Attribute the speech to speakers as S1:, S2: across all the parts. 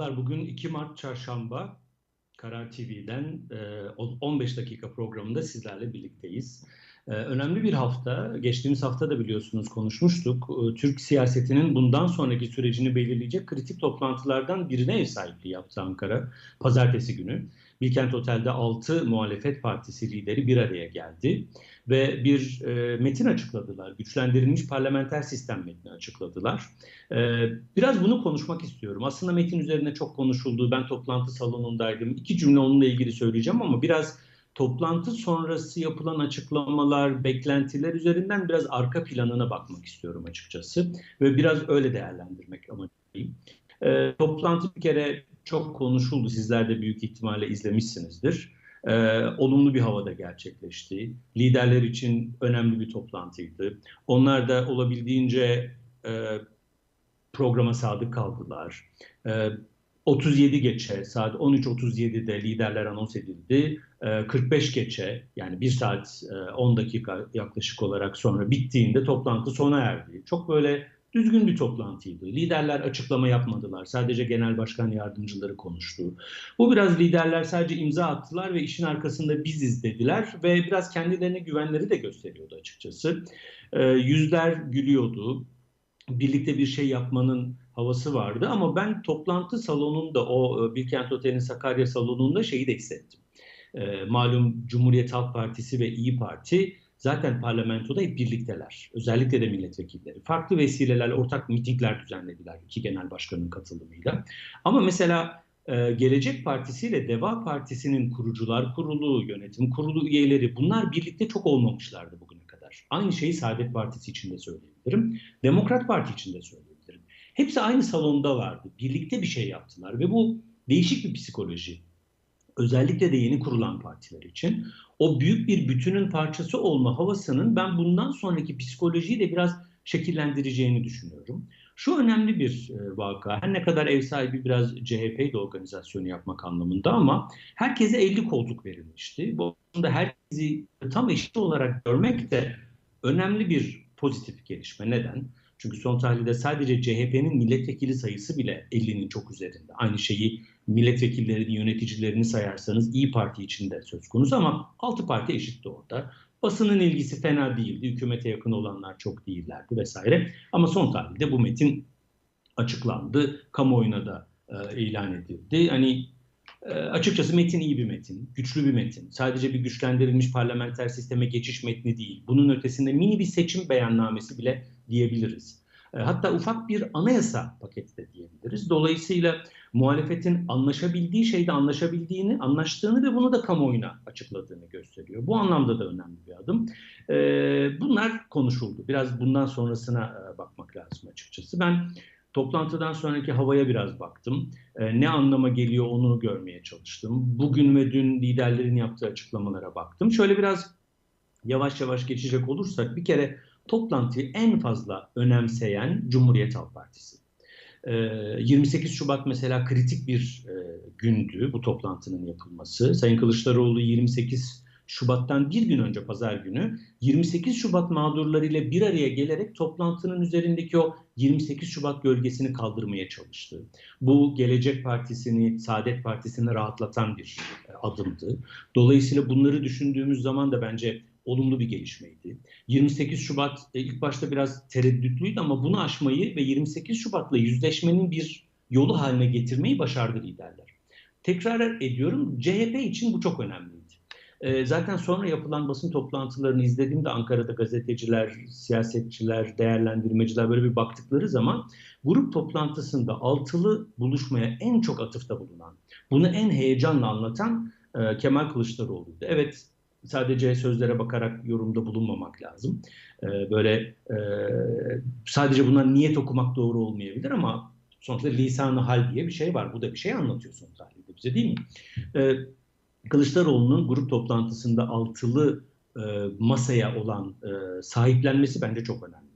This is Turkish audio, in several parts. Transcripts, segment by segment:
S1: Merhabalar, bugün 2 Mart Çarşamba Karar TV'den 15 dakika programında sizlerle birlikteyiz. Önemli bir hafta, geçtiğimiz hafta da biliyorsunuz konuşmuştuk. Türk siyasetinin bundan sonraki sürecini belirleyecek kritik toplantılardan birine ev sahipliği yaptı Ankara. Pazartesi günü. Bilkent Otel'de 6 muhalefet partisi lideri bir araya geldi ve bir e, metin açıkladılar. Güçlendirilmiş parlamenter sistem metni açıkladılar. E, biraz bunu konuşmak istiyorum. Aslında metin üzerine çok konuşuldu. Ben toplantı salonundaydım. İki cümle onunla ilgili söyleyeceğim ama biraz toplantı sonrası yapılan açıklamalar, beklentiler üzerinden biraz arka planına bakmak istiyorum açıkçası. Ve biraz öyle değerlendirmek amacıyım. E, toplantı bir kere çok konuşuldu. Sizler de büyük ihtimalle izlemişsinizdir. Ee, olumlu bir havada gerçekleşti. Liderler için önemli bir toplantıydı. Onlar da olabildiğince e, programa sadık kaldılar. E, 37 geçe, saat 13.37'de liderler anons edildi. E, 45 geçe, yani 1 saat e, 10 dakika yaklaşık olarak sonra bittiğinde toplantı sona erdi. Çok böyle düzgün bir toplantıydı. Liderler açıklama yapmadılar. Sadece genel başkan yardımcıları konuştu. Bu biraz liderler sadece imza attılar ve işin arkasında biziz dediler ve biraz kendilerine güvenleri de gösteriyordu açıkçası. Yüzler gülüyordu. Birlikte bir şey yapmanın havası vardı ama ben toplantı salonunda o e, Bilkent Otel'in Sakarya salonunda şeyi de hissettim. E, malum Cumhuriyet Halk Partisi ve İyi Parti zaten parlamentoda hep birlikteler. Özellikle de milletvekilleri. Farklı vesilelerle ortak mitingler düzenlediler iki genel başkanın katılımıyla. Ama mesela e, Gelecek Partisi ile Deva Partisi'nin kurucular kurulu, yönetim kurulu üyeleri bunlar birlikte çok olmamışlardı bugüne kadar. Aynı şeyi Saadet Partisi için de söyleyebilirim. Demokrat Parti için de söyleyebilirim. Hepsi aynı salonda vardı. Birlikte bir şey yaptılar ve bu değişik bir psikoloji özellikle de yeni kurulan partiler için o büyük bir bütünün parçası olma havasının ben bundan sonraki psikolojiyi de biraz şekillendireceğini düşünüyorum. Şu önemli bir e, vaka. Her ne kadar ev sahibi biraz CHP'yi de organizasyonu yapmak anlamında ama herkese 50 koltuk verilmişti. Bu aslında herkesi tam eşit olarak görmek de önemli bir pozitif gelişme. Neden? Çünkü son tahlilde sadece CHP'nin milletvekili sayısı bile 50'nin çok üzerinde. Aynı şeyi milletvekillerinin yöneticilerini sayarsanız İyi Parti içinde söz konusu ama altı parti eşitti orada. Basının ilgisi fena değildi. Hükümete yakın olanlar çok değillerdi vesaire. Ama son tahlilde bu metin açıklandı. Kamuoyuna da e, ilan edildi. Hani e, açıkçası metin iyi bir metin, güçlü bir metin. Sadece bir güçlendirilmiş parlamenter sisteme geçiş metni değil. Bunun ötesinde mini bir seçim beyannamesi bile diyebiliriz. E, hatta ufak bir anayasa paketi de diyebiliriz. Dolayısıyla muhalefetin anlaşabildiği şeyde anlaşabildiğini, anlaştığını ve bunu da kamuoyuna açıkladığını gösteriyor. Bu anlamda da önemli bir adım. E, bunlar konuşuldu. Biraz bundan sonrasına e, bakmak lazım açıkçası. Ben Toplantıdan sonraki havaya biraz baktım. Ne anlama geliyor onu görmeye çalıştım. Bugün ve dün liderlerin yaptığı açıklamalara baktım. Şöyle biraz yavaş yavaş geçecek olursak bir kere toplantıyı en fazla önemseyen Cumhuriyet Halk Partisi. 28 ee, Şubat mesela kritik bir e, gündü bu toplantının yapılması. Sayın Kılıçdaroğlu 28 Şubat'tan bir gün önce pazar günü 28 Şubat mağdurlarıyla bir araya gelerek toplantının üzerindeki o 28 Şubat gölgesini kaldırmaya çalıştı. Bu Gelecek Partisi'ni, Saadet Partisi'ni rahatlatan bir e, adımdı. Dolayısıyla bunları düşündüğümüz zaman da bence olumlu bir gelişmeydi. 28 Şubat e, ilk başta biraz tereddütlüydü ama bunu aşmayı ve 28 Şubat'la yüzleşmenin bir yolu haline getirmeyi başardı liderler. Tekrar ediyorum CHP için bu çok önemliydi. E, zaten sonra yapılan basın toplantılarını izlediğimde Ankara'da gazeteciler, siyasetçiler, değerlendirmeciler böyle bir baktıkları zaman grup toplantısında altılı buluşmaya en çok atıfta bulunan, bunu en heyecanla anlatan e, Kemal Kılıçdaroğlu'ydu. Evet sadece sözlere bakarak yorumda bulunmamak lazım. Ee, böyle e, sadece bundan niyet okumak doğru olmayabilir ama sonuçta lisanı hal diye bir şey var. Bu da bir şey anlatıyor son tahlilde bize değil mi? Ee, Kılıçdaroğlu'nun grup toplantısında altılı e, masaya olan e, sahiplenmesi bence çok önemliydi.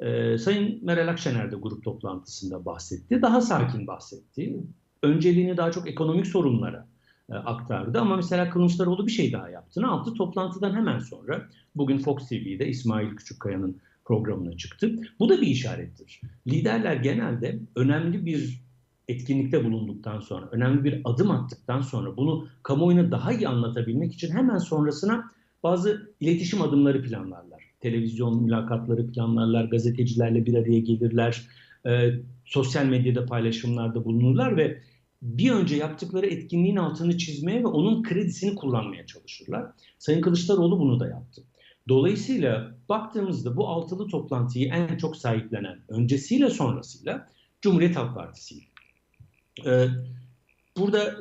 S1: E, Sayın Meral Akşener de grup toplantısında bahsetti. Daha sakin bahsetti. Önceliğini daha çok ekonomik sorunlara, e, aktardı. Ama mesela Kılıçdaroğlu bir şey daha yaptı. Ne yaptı? Toplantıdan hemen sonra bugün Fox TV'de İsmail Küçükkaya'nın programına çıktı. Bu da bir işarettir. Liderler genelde önemli bir etkinlikte bulunduktan sonra, önemli bir adım attıktan sonra bunu kamuoyuna daha iyi anlatabilmek için hemen sonrasına bazı iletişim adımları planlarlar. Televizyon mülakatları planlarlar, gazetecilerle bir araya gelirler, e, sosyal medyada paylaşımlarda bulunurlar ve bir önce yaptıkları etkinliğin altını çizmeye ve onun kredisini kullanmaya çalışırlar. Sayın Kılıçdaroğlu bunu da yaptı. Dolayısıyla baktığımızda bu altılı toplantıyı en çok sahiplenen öncesiyle sonrasıyla Cumhuriyet Halk Partisi. Ee, burada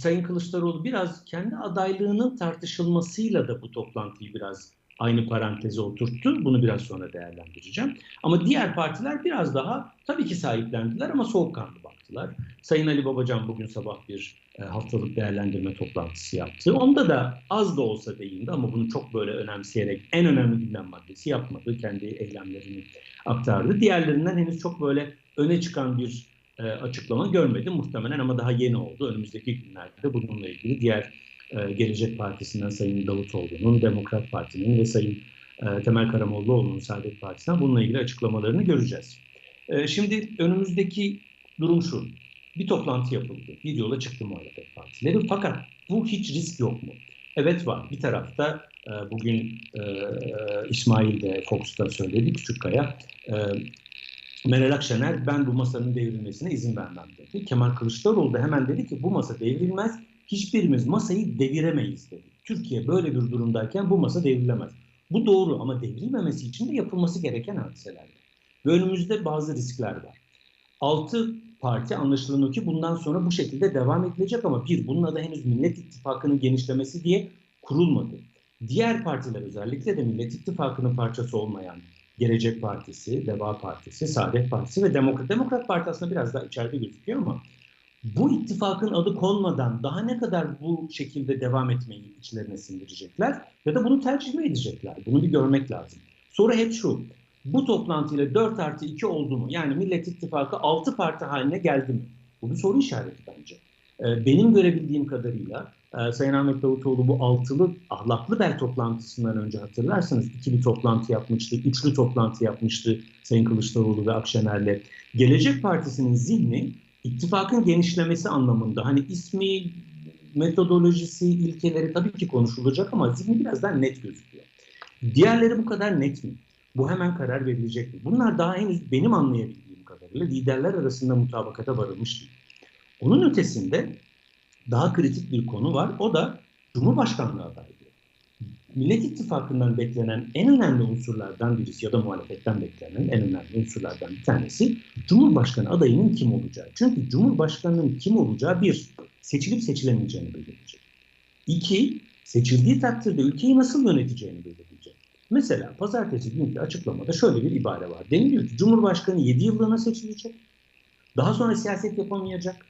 S1: Sayın Kılıçdaroğlu biraz kendi adaylığının tartışılmasıyla da bu toplantıyı biraz aynı paranteze oturttu. Bunu biraz sonra değerlendireceğim. Ama diğer partiler biraz daha tabii ki sahiplendiler ama soğukkanlı baktılar. Sayın Ali Babacan bugün sabah bir e, haftalık değerlendirme toplantısı yaptı. Onda da az da olsa değindi ama bunu çok böyle önemseyerek en önemli gündem maddesi yapmadı. Kendi eylemlerini aktardı. Diğerlerinden henüz çok böyle öne çıkan bir e, açıklama görmedim muhtemelen ama daha yeni oldu. Önümüzdeki günlerde bununla ilgili diğer e, Gelecek Partisi'nden Sayın Davutoğlu'nun, Demokrat Parti'nin ve Sayın e, Temel Karamollaoğlu'nun Saadet Partisi'nden bununla ilgili açıklamalarını göreceğiz. E, şimdi önümüzdeki durum şu. Bir toplantı yapıldı. Bir yola çıktı muhalefet partileri. Fakat bu hiç risk yok mu? Evet var. Bir tarafta e, bugün İsmail de Fox'ta söyledi Küçükkaya. Meral Akşener ben bu masanın devrilmesine izin vermem dedi. Kemal Kılıçdaroğlu da hemen dedi ki bu masa devrilmez hiçbirimiz masayı deviremeyiz dedi. Türkiye böyle bir durumdayken bu masa devrilemez. Bu doğru ama devrilmemesi için de yapılması gereken hadiseler Ve önümüzde bazı riskler var. Altı parti anlaşılan ki bundan sonra bu şekilde devam edilecek ama bir bunun adı henüz Millet İttifakı'nın genişlemesi diye kurulmadı. Diğer partiler özellikle de Millet İttifakı'nın parçası olmayan Gelecek Partisi, Deva Partisi, Saadet Partisi ve Demokrat. Demokrat Parti aslında biraz daha içeride gözüküyor ama bu ittifakın adı konmadan daha ne kadar bu şekilde devam etmeyi içlerine sindirecekler ya da bunu tercih mi edecekler? Bunu bir görmek lazım. Soru hep şu. Bu toplantıyla 4 artı 2 oldu mu? Yani Millet İttifakı 6 parti haline geldi mi? Bu bir soru işareti bence. Ee, benim görebildiğim kadarıyla e, Sayın Ahmet Davutoğlu bu altılı ahlaklı bel toplantısından önce hatırlarsanız ikili toplantı yapmıştı, üçlü toplantı yapmıştı Sayın Kılıçdaroğlu ve Akşener'le. Gelecek Partisi'nin zihni ittifakın genişlemesi anlamında hani ismi, metodolojisi, ilkeleri tabii ki konuşulacak ama zihni biraz daha net gözüküyor. Diğerleri bu kadar net mi? Bu hemen karar verilecek mi? Bunlar daha henüz benim anlayabildiğim kadarıyla liderler arasında mutabakata varılmış değil. Onun ötesinde daha kritik bir konu var. O da Cumhurbaşkanlığı adaylığı. Millet İttifakı'ndan beklenen en önemli unsurlardan birisi ya da muhalefetten beklenen en önemli unsurlardan bir tanesi Cumhurbaşkanı adayının kim olacağı. Çünkü Cumhurbaşkanının kim olacağı bir, seçilip seçilemeyeceğini belirleyecek. İki, seçildiği takdirde ülkeyi nasıl yöneteceğini belirleyecek. Mesela pazartesi günkü açıklamada şöyle bir ibare var. Deniliyor ki Cumhurbaşkanı 7 yıllığına seçilecek. Daha sonra siyaset yapamayacak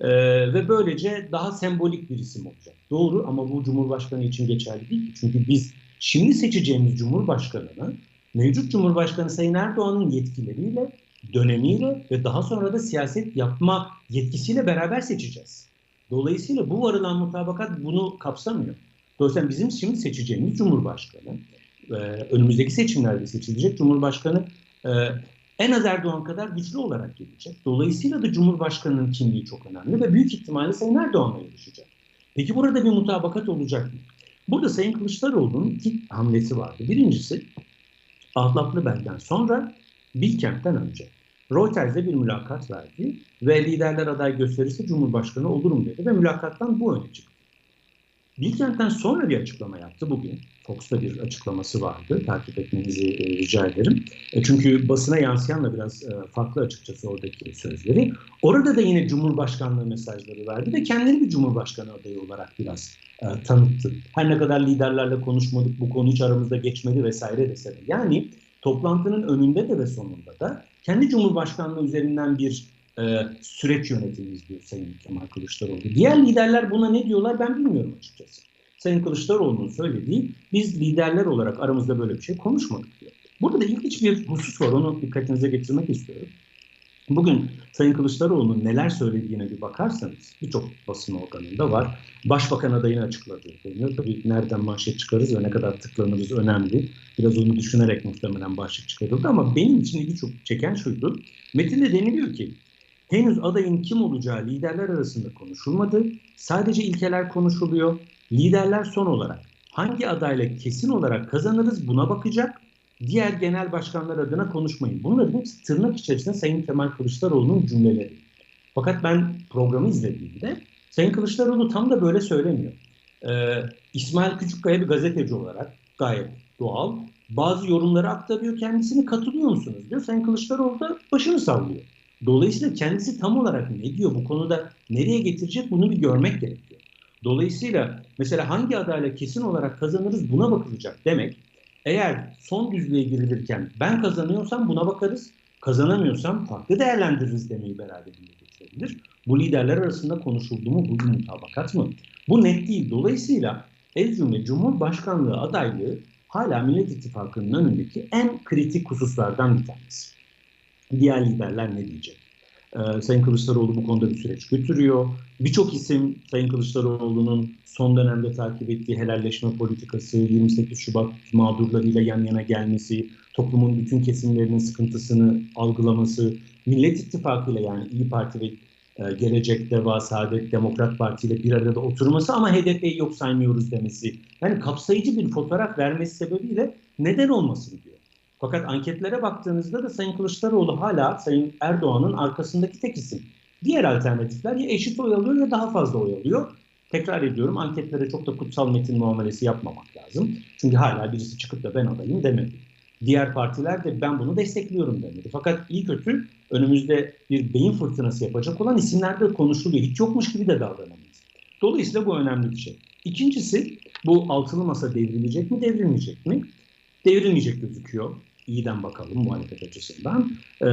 S1: ee, ve böylece daha sembolik bir isim olacak. Doğru ama bu Cumhurbaşkanı için geçerli değil. Çünkü biz şimdi seçeceğimiz Cumhurbaşkanı'nı mevcut Cumhurbaşkanı Sayın Erdoğan'ın yetkileriyle, dönemiyle ve daha sonra da siyaset yapma yetkisiyle beraber seçeceğiz. Dolayısıyla bu varılan mutabakat bunu kapsamıyor. Dolayısıyla bizim şimdi seçeceğimiz Cumhurbaşkanı, e, önümüzdeki seçimlerde seçilecek Cumhurbaşkanı e, en az Erdoğan kadar güçlü olarak gelecek. Dolayısıyla da Cumhurbaşkanı'nın kimliği çok önemli ve büyük ihtimalle Sayın Erdoğan'la yarışacak. Peki burada bir mutabakat olacak mı? Burada Sayın Kılıçdaroğlu'nun iki hamlesi vardı. Birincisi Ahlaklı Bel'den sonra Bilkent'ten önce. Reuters'e bir mülakat verdi ve liderler aday gösterirse Cumhurbaşkanı olurum dedi ve mülakattan bu öne çıktı. Bilkent'ten sonra bir açıklama yaptı bugün. Fox'ta bir açıklaması vardı. Takip etmenizi e, rica ederim. E, çünkü basına yansıyan da biraz e, farklı açıkçası oradaki sözleri. Orada da yine Cumhurbaşkanlığı mesajları verdi ve kendini bir Cumhurbaşkanı adayı olarak biraz e, tanıttı. Her ne kadar liderlerle konuşmadık, bu konu hiç aramızda geçmedi vesaire dese de. Yani toplantının önünde de ve sonunda da kendi Cumhurbaşkanlığı üzerinden bir e, süreç yönetimi izliyor Sayın Kemal Kılıçdaroğlu. Diğer liderler buna ne diyorlar ben bilmiyorum açıkçası. Sayın Kılıçdaroğlu'nun söylediği biz liderler olarak aramızda böyle bir şey konuşmadık diyor. Burada da ilginç bir husus var onu dikkatinize getirmek istiyorum. Bugün Sayın Kılıçdaroğlu'nun neler söylediğine bir bakarsanız birçok basın organında var. Başbakan adayını açıkladı deniyor. Tabii nereden manşet çıkarız ve ne kadar tıklanırız önemli. Biraz onu düşünerek muhtemelen başlık çıkarıldı ama benim için ilgi çok çeken şuydu. Metinde deniliyor ki Henüz adayın kim olacağı liderler arasında konuşulmadı. Sadece ilkeler konuşuluyor. Liderler son olarak hangi adayla kesin olarak kazanırız buna bakacak. Diğer genel başkanlar adına konuşmayın. Bunların hepsi tırnak içerisinde Sayın Kemal Kılıçdaroğlu'nun cümleleri. Fakat ben programı izlediğimde Sayın Kılıçdaroğlu tam da böyle söylemiyor. Ee, İsmail Küçükkaya bir gazeteci olarak gayet doğal bazı yorumları aktarıyor kendisini katılıyor musunuz diyor. Sayın Kılıçdaroğlu da başını sallıyor. Dolayısıyla kendisi tam olarak ne diyor bu konuda nereye getirecek bunu bir görmek gerekiyor. Dolayısıyla mesela hangi adayla kesin olarak kazanırız buna bakılacak demek. Eğer son düzlüğe girilirken ben kazanıyorsam buna bakarız, kazanamıyorsam farklı değerlendiririz demeyi beraberinde getirebilir. Bu liderler arasında konuşuldu mu, bu mutabakat mı? Bu net değil. Dolayısıyla el cümle Cumhurbaşkanlığı adaylığı hala Millet İttifakı'nın önündeki en kritik hususlardan bir tanesi. Diğer liderler ne diyecek? Ee, Sayın Kılıçdaroğlu bu konuda bir süreç götürüyor. Birçok isim Sayın Kılıçdaroğlu'nun son dönemde takip ettiği helalleşme politikası, 28 Şubat mağdurlarıyla yan yana gelmesi, toplumun bütün kesimlerinin sıkıntısını algılaması, Millet İttifakı ile yani İyi Parti ve e, Gelecek Deva, Saadet, Demokrat Parti ile bir arada oturması ama HDP'yi yok saymıyoruz demesi. Yani kapsayıcı bir fotoğraf vermesi sebebiyle neden olmasın diyor. Fakat anketlere baktığınızda da Sayın Kılıçdaroğlu hala Sayın Erdoğan'ın arkasındaki tek isim. Diğer alternatifler ya eşit oy alıyor ya daha fazla oy alıyor. Tekrar ediyorum anketlere çok da kutsal metin muamelesi yapmamak lazım. Çünkü hala birisi çıkıp da ben adayım demedi. Diğer partiler de ben bunu destekliyorum demedi. Fakat iyi kötü önümüzde bir beyin fırtınası yapacak olan isimlerde konuşuluyor. Hiç yokmuş gibi de davranamayız. Dolayısıyla bu önemli bir şey. İkincisi bu altılı masa devrilecek mi devrilmeyecek mi? Devrilmeyecek gözüküyor. İyiden bakalım muhalefet açısından. Ee,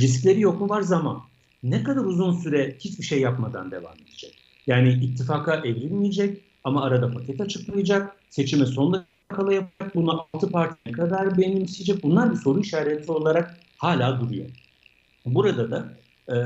S1: riskleri yok mu var zaman. Ne kadar uzun süre hiçbir şey yapmadan devam edecek. Yani ittifaka evrilmeyecek ama arada paket açıklayacak. Seçime son dakikada yapacak. Bunu altı parti ne kadar benimseyecek? Bunlar bir soru işareti olarak hala duruyor. Burada da e,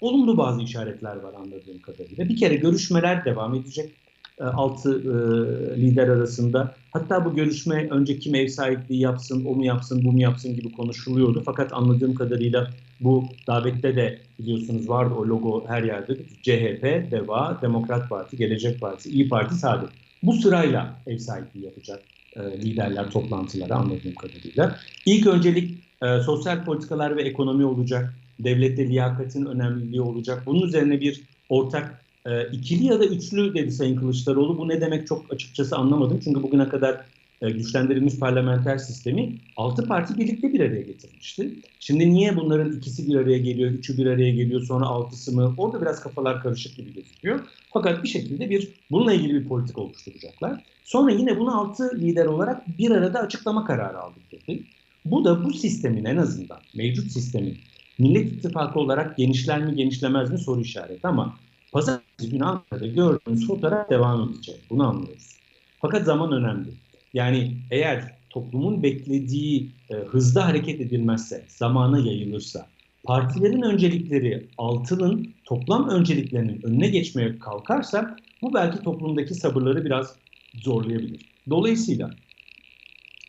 S1: olumlu bazı işaretler var anladığım kadarıyla. Bir kere görüşmeler devam edecek e, altı e, lider arasında. Hatta bu görüşme önce kim ev sahipliği yapsın, o mu yapsın, bu mu yapsın gibi konuşuluyordu. Fakat anladığım kadarıyla bu davette de biliyorsunuz vardı o logo her yerde. CHP, DEVA, Demokrat Parti, Gelecek Parti, İyi Parti, Saadet. Bu sırayla ev sahipliği yapacak e, liderler toplantıları anladığım kadarıyla. İlk öncelik e, sosyal politikalar ve ekonomi olacak. Devlette liyakatin önemliliği olacak. Bunun üzerine bir ortak e, ikili ya da üçlü dedi Sayın Kılıçdaroğlu. Bu ne demek çok açıkçası anlamadım. Çünkü bugüne kadar e, güçlendirilmiş parlamenter sistemi altı parti birlikte bir araya getirmişti. Şimdi niye bunların ikisi bir araya geliyor, üçü bir araya geliyor, sonra altısı mı? Orada biraz kafalar karışık gibi gözüküyor. Fakat bir şekilde bir bununla ilgili bir politika oluşturacaklar. Sonra yine bunu altı lider olarak bir arada açıklama kararı aldık dedi. Bu da bu sistemin en azından mevcut sistemin Millet İttifakı olarak genişler mi genişlemez mi soru işareti ama pazartesi günü Ankara'da gördüğümüz fotoğraf devam edecek. Bunu anlıyoruz. Fakat zaman önemli. Yani eğer toplumun beklediği e, hızda hareket edilmezse, zamana yayılırsa, partilerin öncelikleri altının toplam önceliklerinin önüne geçmeye kalkarsa bu belki toplumdaki sabırları biraz zorlayabilir. Dolayısıyla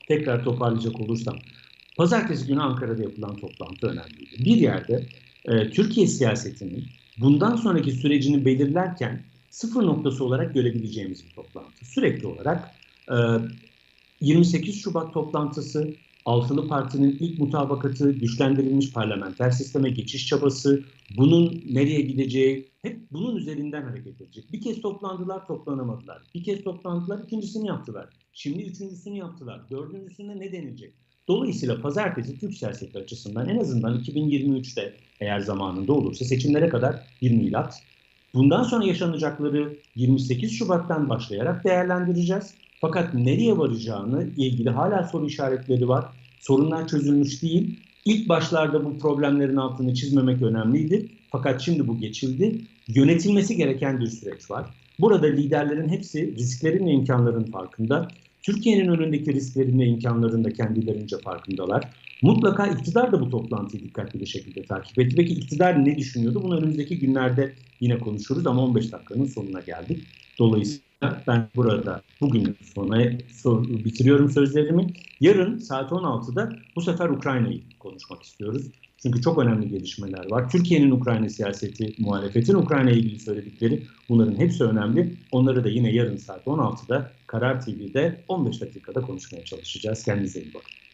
S1: tekrar toparlayacak olursam pazartesi günü Ankara'da yapılan toplantı önemliydi. Bir yerde e, Türkiye siyasetinin bundan sonraki sürecini belirlerken sıfır noktası olarak görebileceğimiz bir toplantı. Sürekli olarak e, 28 Şubat toplantısı, Altılı Parti'nin ilk mutabakatı, güçlendirilmiş parlamenter sisteme geçiş çabası, bunun nereye gideceği, hep bunun üzerinden hareket edecek. Bir kez toplandılar, toplanamadılar. Bir kez toplandılar, ikincisini yaptılar. Şimdi üçüncüsünü yaptılar. Dördüncüsünde ne denilecek? Dolayısıyla pazartesi Türk siyaseti açısından en azından 2023'te eğer zamanında olursa seçimlere kadar bir milat. Bundan sonra yaşanacakları 28 Şubat'tan başlayarak değerlendireceğiz. Fakat nereye varacağını ilgili hala soru işaretleri var. Sorunlar çözülmüş değil. İlk başlarda bu problemlerin altını çizmemek önemliydi. Fakat şimdi bu geçildi. Yönetilmesi gereken bir süreç var. Burada liderlerin hepsi risklerin ve imkanların farkında. Türkiye'nin önündeki risklerin ve imkanların da kendilerince farkındalar. Mutlaka iktidar da bu toplantıyı dikkatli bir şekilde takip etti. Peki iktidar ne düşünüyordu? Bunu önümüzdeki günlerde yine konuşuruz ama 15 dakikanın sonuna geldik. Dolayısıyla ben burada bugün sona bitiriyorum sözlerimi. Yarın saat 16'da bu sefer Ukrayna'yı konuşmak istiyoruz. Çünkü çok önemli gelişmeler var. Türkiye'nin Ukrayna siyaseti, muhalefetin Ukrayna ile ilgili söyledikleri bunların hepsi önemli. Onları da yine yarın saat 16'da Karar TV'de 15 dakikada konuşmaya çalışacağız. Kendinize iyi bakın.